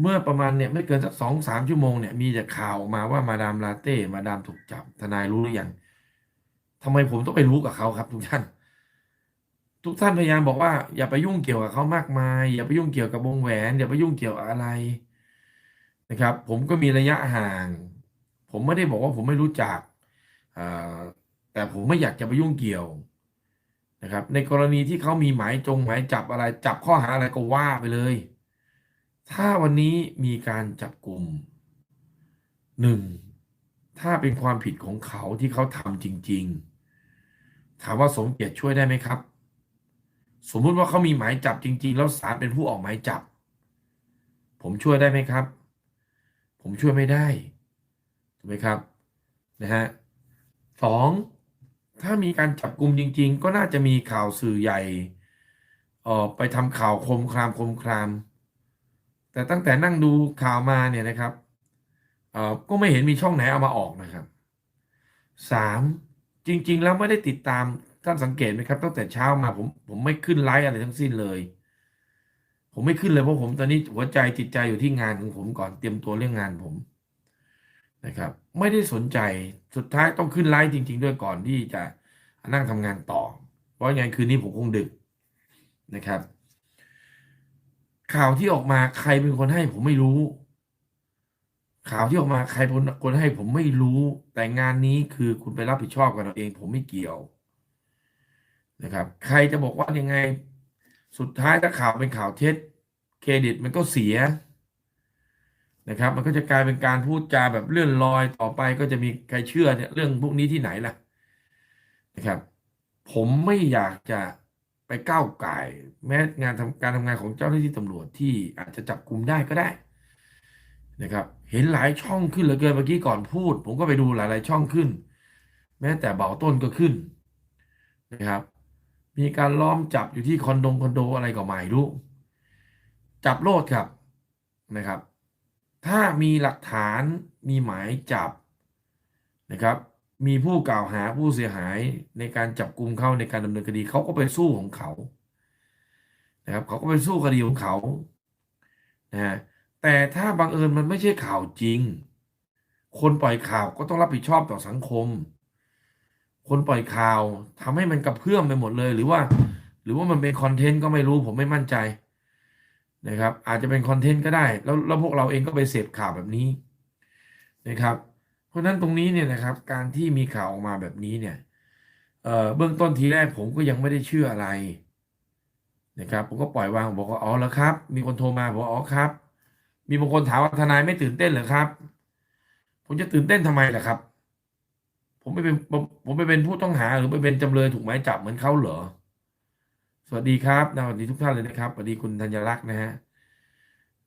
เมื่อประมาณเนี่ยไม่เกินสักสองสามชั่วโมงเนี่ยมีแต่ข่าวออกมาว่ามาดามลาเต้ มาดามถูกจับ ทนายรู้หรือยังทำไมผมต้องไปรู้กับเขาครับ ทุกท่าน ทุกท่านพยายามบอกว่า อย่าไปยุ่งเกี่ยวกับเขามากมาย อย่าไปยุ่งเกี่ยวกับวงแหวน อย่าไปยุ่งเกี่ยวกับอะไรนะครับ ผมก็มีระยะห่าง ผมไม่ได้บอกว่าผมไม่รู้จักแต่ผมไม่อยากจะไปยุ่งเกี่ยวนะครับ ในกรณีที่เขามีหมายจงหมายจับอะไร จับข้อหาอะไรก็ว่าไปเลย ถ้าวันนี้มีการจับกลุ่มหนึ่งถ้าเป็นความผิดของเขาที่เขาทำจริง ๆ ถามว่าสมเกียรติช่วยได้ไหมครับ สมมุติว่าเขามีหมายจับจริง ๆ แล้วศาลเป็นผู้ออกหมายจับ ผมช่วยได้ไหมครับ ผมช่วยไม่ได้ถูกไหมครับนะฮะสองถ้ามีการจับกลุ่มจริง ๆ ก็น่าจะมีข่าวสื่อใหญ่เออไปทำข่าวคมครามคมคราม แต่ตั้งแต่นั่งดูข่าวมาเนี่ยนะครับก็ไม่เห็นมีช่องไหนเอามาออกนะครับสามจริง ๆ แล้วไม่ได้ติดตามท่านสังเกตไหมครับตั้งแต่เช้ามาผมผมไม่ขึ้นไลฟ์อะไรทั้งสิ้นเลย ผมไม่ขึ้นเลยเพราะผมตอนนี้หัวใจจิตใจอยู่ที่งานของผมก่อนเตรียมตัวเรื่องงานผมนะครับ ไม่ได้สนใจสุดท้ายต้องขึ้นไลฟ์จริง ๆ ด้วยก่อนที่จะนั่งทำงานต่อ เพราะงานคืนนี้ผมคงดึกนะครับ ข่าวที่ออกมาใครเป็นคนให้ผมไม่รู้ ข่าวที่ออกมาใครเป็นคนให้ผมไม่รู้ แต่งานนี้คือคุณไปรับผิดชอบกันเอาเอง ผมไม่เกี่ยวนะครับ ใครจะบอกว่ายังไง สุดท้ายถ้าข่าวเป็นข่าวเท็จ เครดิตมันก็เสียนะครับ มันก็จะกลายเป็นการพูดจาแบบเลื่อนลอยต่อไปก็จะมีใครเชื่อเนี่ยเรื่องพวกนี้ที่ไหนล่ะนะครับ ผมไม่อยากจะ ไปก้าวไก่แม้งานทำการทำงานของเจ้าหน้าที่ตำรวจที่อาจจะจับกลุ่มได้ก็ได้นะครับ เห็นหลายช่องขึ้นเหลือเกินเมื่อกี้ก่อนพูด ผมก็ไปดูหลาย ๆ ช่องขึ้น แม้แต่เบาต้นก็ขึ้นนะครับ มีการล้อมจับอยู่ที่คอนโดคอนโดอะไรก็ไม่รู้ จับโลดครับนะครับ ถ้ามีหลักฐานมีหมายจับนะครับ มีผู้กล่าวหาผู้เสียหายในการจับกลุ่มเขาในการดำเนินคดีเขาก็ไปสู้ของเขานะครับเขาก็ไปสู้คดีของเขานะฮะแต่ถ้าบังเอิญมันไม่ใช่ข่าวจริง คนปล่อยข่าวก็ต้องรับผิดชอบต่อสังคม คนปล่อยข่าวทำให้มันกระเพื่อมไปหมดเลย หรือว่า หรือว่ามันเป็นคอนเทนต์ก็ไม่รู้ผมไม่มั่นใจนะครับ อาจจะเป็นคอนเทนต์ก็ได้ แล้วแล้วพวกเราเองก็ไปเสพข่าวแบบนี้นะครับ ราะฉะนั้นตรงนี้เนี่ยนะครับ การที่มีข่าวออกมาแบบนี้เนี่ยเเบื้องต้นทีแรกผมก็ยังไม่ได้เชื่ออะไรนะครับผมก็ปล่อยวางบอกว่าอ๋อแล้วครับ มีคนโทรมาบอกว่าอ๋อครับ มีบางคนถามว่าทนายไม่ตื่นเต้นเหรอครับ ผมจะตื่นเต้นทำไมล่ะครับ ผมไม่เป็นผมผมไปเป็นผู้ต้องหาหรือไปเป็นจำเลยถูกหมายจับเหมือนเขาเหรอ สวัสดีครับนะสวัสดีทุกท่านเลยนะครับสวัสดีคุณธัญลักษ์นะฮะ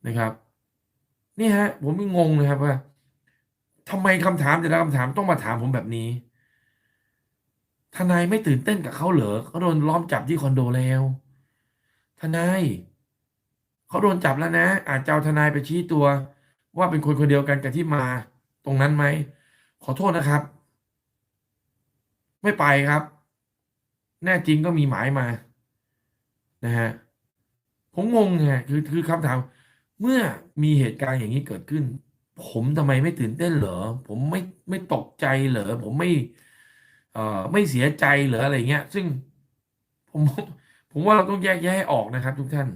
นะครับ นี่ฮะ ผมงงเลยครับว่า ทำไมคำถามแต่ละคำถามต้องมาถามผมแบบนี้ ทนายไม่ตื่นเต้นกับเขาเหรอเขาโดนล้อมจับที่คอนโดแล้ว ทนายเขาโดนจับแล้วนะ อาจจะเอาทนายไปชี้ตัว ว่าเป็นคนคนเดียวกันกับที่มา ตรงนั้นไหม ขอโทษนะครับ ไม่ไปครับ แน่จริงก็มีหมายมา นะฮะผมงงไงคือคือคำถาม เมื่อมีเหตุการณ์อย่างนี้เกิดขึ้น ผมทำไมไม่ตื่นเต้นเหรอ ผมไม่ไม่ตกใจเหรอ ผมไม่ เอ่อไม่เสียใจเหรออะไรเงี้ย ซึ่งผมผมว่าเราต้องแยกแยะให้ออกนะครับ ทุกท่าน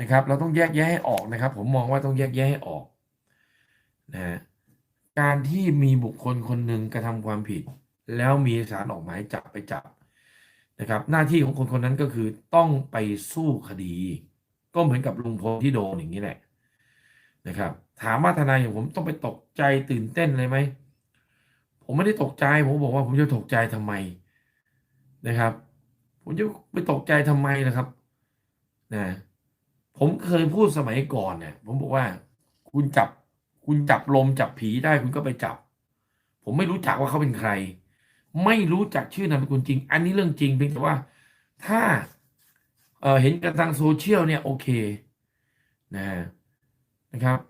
นะครับ เราต้องแยกแยะให้ออกนะครับ ผมมองว่าต้องแยกแยะให้ออกนะฮะการที่มีบุคคลคนหนึ่งกระทำความผิด แล้วมีศาลออกหมายจับไปจับนะครับ หน้าที่ของคนคนนั้นก็คือต้องไปสู้คดี ก็เหมือนกับลุงพลที่โดนอย่างนี้แหละ นะครับ ถามว่าทนายอย่างผมต้องไปตกใจตื่นเต้นเลยไหมผมไม่ได้ตกใจ ผมบอกว่าผมจะตกใจทำไมนะครับ ผมจะไปตกใจทำไมนะครับนะผมเคยพูดสมัยก่อนเนี่ยผมบอกว่า คุณจับ คุณจับลมจับผีได้คุณก็ไปจับ ผมไม่รู้จักว่าเขาเป็นใคร ไม่รู้จักชื่อนามสกุลจริง อันนี้เรื่องจริงเพียงแต่ว่าถ้าเเห็นกันทางโซเชียลเนี่ยโอเคนะ นะครับ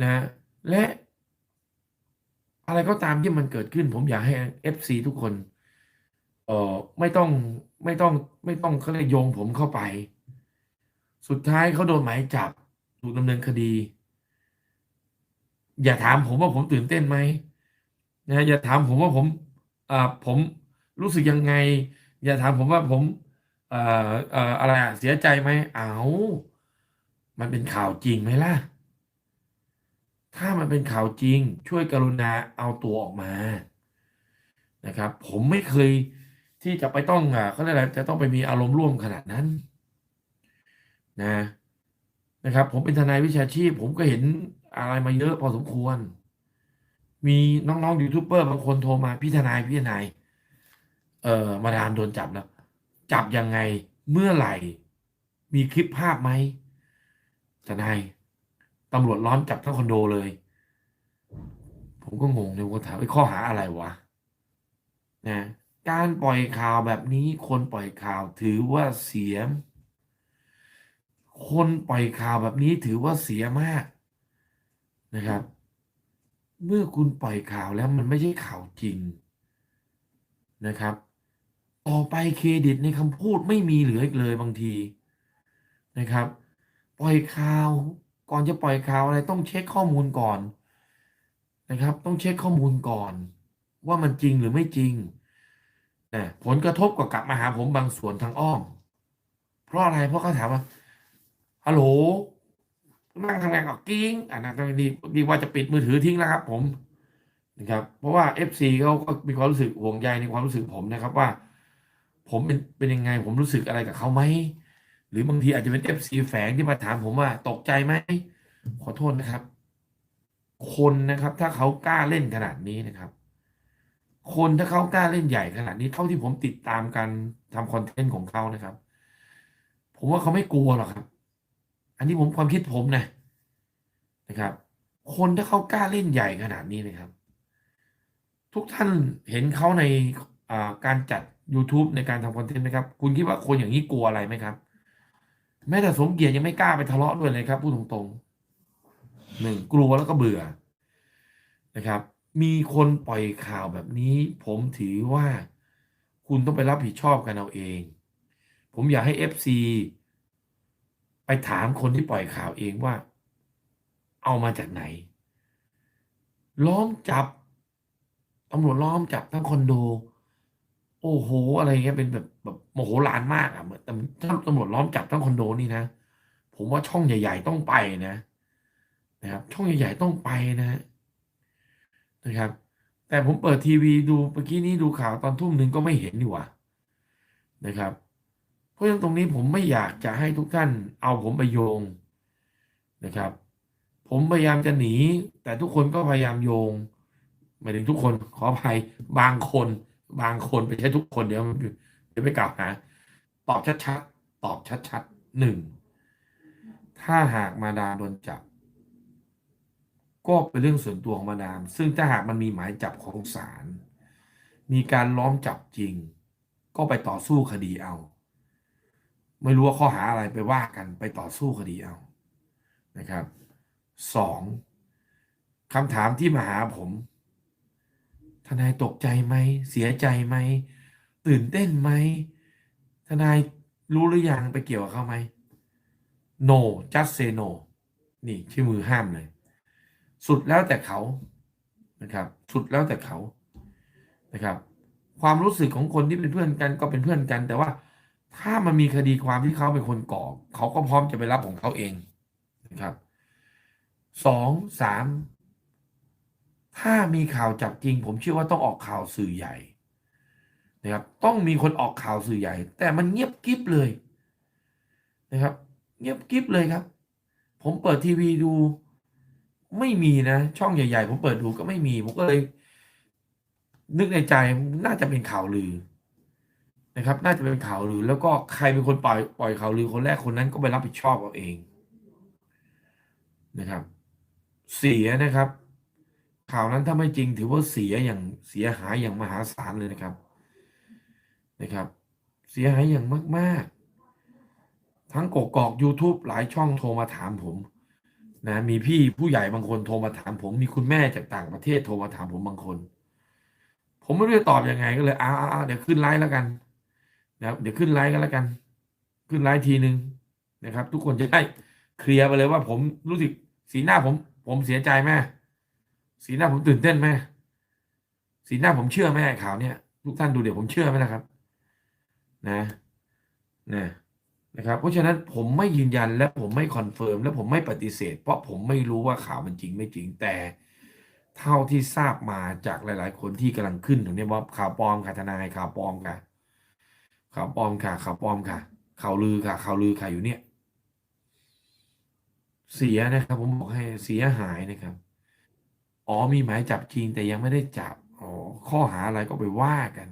นะและอะไรก็ตามที่มันเกิดขึ้น ผมอยากให้ FC ทุกคนเอ่อไม่ต้องไม่ต้องไม่ต้องเขาเรียกโยงผมเข้าไป สุดท้ายเขาโดนหมายจับถูกดำเนินคดี อย่าถามผมว่าผมตื่นเต้นไหมนะอย่าถามผมว่าผมอ่าผมรู้สึกยังไง อย่าถามผมว่าผมอ่อเอ่ออะไรเสียใจไหมเอา มันเป็นข่าวจริงไหมล่ะ ถ้ามันเป็นข่าวจริง ช่วยกรุณาเอาตัวออกมานะครับ ผมไม่เคยที่จะไปต้องอ่าเขาเรียกอะไรจะต้องไปมีอารมณ์ร่วมขนาดนั้น นะนะครับ ผมเป็นทนายวิชาชีพ ผมก็เห็นอะไรมาเยอะพอสมควร มีน้องๆยูทูบเบอร์บางคนโทรมาพี่ทนายพี่ทนายเอ่อมาดามโดนจับแล้ว จับยังไงเมื่อไหร่ มีคลิปภาพไหม ทนายตำรวจล้อมจับทั้งคอนโดเลย ผมก็งงเลยว่าถามไอ้ข้อหาอะไรวะนะการปล่อยข่าวแบบนี้คนปล่อยข่าวถือว่าเสีย คนปล่อยข่าวแบบนี้ถือว่าเสียมากนะครับ เมื่อคุณปล่อยข่าวแล้วมันไม่ใช่ข่าวจริงนะครับ ต่อไปเครดิตในคำพูดไม่มีเหลืออีกเลยบางทีนะครับ ล่อยข่าว ก่อนจะปล่อยข่าวอะไรต้องเช็คข้อมูลก่อนนะครับ ต้องเช็คข้อมูลก่อน ว่ามันจริงหรือไม่จริงนะผลกระทบก็กลับมาหาผมบางส่วนทางอ้อม เพราะอะไรเพราะเขาถามว่าฮัลโหลนั่งทำงานกับกิ้งอ่านะตอนนี้ดีว่าจะปิดมือถือทิ้งแล้วครับผมนะครับ เพราะว่า FC เขาก็มีความรู้สึกห่วงใยในความรู้สึกผมนะครับว่า ผมเป็นเป็นยังไงผมรู้สึกอะไรกับเขาไหม หรือบางทีอาจจะเป็น FC แฝงที่มาถามผมว่าตกใจไหม ขอโทษนะครับ คนนะครับ ถ้าเขากล้าเล่นขนาดนี้นะครับ คนถ้าเขากล้าเล่นใหญ่ขนาดนี้เท่าที่ผมติดตามการทำคอนเทนต์ของเขานะครับ ผมว่าเขาไม่กลัวหรอกครับ อันนี้ผมความคิดผมนะนะครับ คนถ้าเขากล้าเล่นใหญ่ขนาดนี้นะครับ ทุกท่านเห็นเขาในการจัด YouTube ในการทำคอนเทนต์นะครับ คุณคิดว่าคนอย่างนี้กลัวอะไรไหมครับ แม้แต่สมเกียรติยังไม่กล้าไปทะเลาะด้วยเลยครับพูดตรงๆหนึ่งกลัวแล้วก็เบื่อนะครับ มีคนปล่อยข่าวแบบนี้ ผมถือว่าคุณต้องไปรับผิดชอบกันเอาเอง ผมอยากให้ FC ไปถามคนที่ปล่อยข่าวเองว่า เอามาจากไหน ล้อมจับตำรวจล้อมจับทั้งคอนโด โอ้โห อะไรเงี้ยเป็นแบบแบบโมโหลานมากอะเหมือนตำตำรวจล้อมจับทั้งคอนโดนี่นะผมว่าช่องใหญ่ ๆ ต้องไปนะนะครับ ช่องใหญ่ ๆ ต้องไปนะนะครับ แต่ผมเปิดทีวีดูเมื่อกี้นี้ดูข่าวตอนทุ่มหนึ่งก็ไม่เห็นดีกว่านะครับ เพราะฉะนั้นตรงนี้ผมไม่อยากจะให้ทุกท่านเอาผมไปโยงนะครับ ผมพยายามจะหนี แต่ทุกคนก็พยายามโยงหมายถึงทุกคนขออภัยบางคน บางคนไปใช่ทุกคนเดี๋ยวเดี๋ยวไปกล่าวหาตอบชัดๆตอบชัดๆหนึ่งถ้าหากมาดามโดนจับ ก็เป็นเรื่องส่วนตัวของมาดาม ซึ่งถ้าหากมันมีหมายจับของศาลมีการล้อมจับจริง ก็ไปต่อสู้คดีเอา ไม่รู้ว่าข้อหาอะไรไปว่ากันไปต่อสู้คดีเอานะครับสองคำถามที่มาหาผม นายตกใจไหม เสียใจไหม ตื่นเต้นไหม ทนายรู้หรือยังไปเกี่ยวกับเขาไหม no just say no นี่ที่มือห้ามเลย สุดแล้วแต่เขานะครับ สุดแล้วแต่เขานะครับ ความรู้สึกของคนที่เป็นเพื่อนกันก็เป็นเพื่อนกัน แต่ว่าถ้ามันมีคดีความที่เขาเป็นคนก่อ เขาก็พร้อมจะไปรับของเขาเองนะครับสองสาม ถ้ามีข่าวจับจริง ผมเชื่อว่าต้องออกข่าวสื่อใหญ่นะครับต้องมีคนออกข่าวสื่อใหญ่ แต่มันเงียบกิ๊บเลยนะครับ เงียบกิ๊บเลยครับ ผมเปิดทีวีดูไม่มีนะ ช่องใหญ่ ๆ ผมเปิดดูก็ไม่มี ผมก็เลย นึกในใจน่าจะเป็นข่าวลือนะครับ น่าจะเป็นข่าวลือ แล้วก็ใครเป็นคนปล่อยปล่อยข่าวลือคนแรกคนนั้นก็ไปรับผิดชอบเอาเองนะครับ เสียนะครับ ข่าวนั้นถ้าไม่จริงถือว่าเสียอย่างเสียหายอย่างมหาศาลเลยนะครับนะครับ เสียหายอย่างมาก ๆ ทั้งกกอก YouTube หลายช่องโทรมาถามผมนะมีพี่ผู้ใหญ่บางคนโทรมาถามผม มีคุณแม่จากต่างประเทศโทรมาถามผมบางคน ผมไม่รู้จะตอบยังไงก็เลยอ้าวเดี๋ยวขึ้นไลฟ์แล้วกันนะเดี๋ยวขึ้นไลฟ์กันแล้วกัน ขึ้นไลฟ์ทีหนึ่งนะครับ ทุกคนจะได้เคลียร์ไปเลยว่าผมรู้สึกสีหน้าผม ผมเสียใจไหม สีหน้าผมตื่นเต้นไหมสีหน้าผมเชื่อไหมไอ้ข่าวเนี่ยทุกท่านดูเดี๋ยวผมเชื่อไหมนะครับ นะนะนะครับ เพราะฉะนั้นผมไม่ยืนยันและผมไม่คอนเฟิร์มและผมไม่ปฏิเสธ เพราะผมไม่รู้ว่าข่าวมันจริงไม่จริงแต่เท่าที่ทราบมาจากหลาย ๆ คนที่กำลังขึ้นตรงนี้ว่าข่าวปลอมค่ะทนายข่าวปลอมค่ะ ข่าวปลอมค่ะ ข่าวปลอมค่ะ ข่าวลือค่ะ ข่าวลือค่ะอยู่เนี่ย เสียนะครับ ผมบอกให้เสียหายนะครับ อ๋อมีหมายจับจริงแต่ยังไม่ได้จับอ๋อข้อหาอะไรก็ไปว่ากัน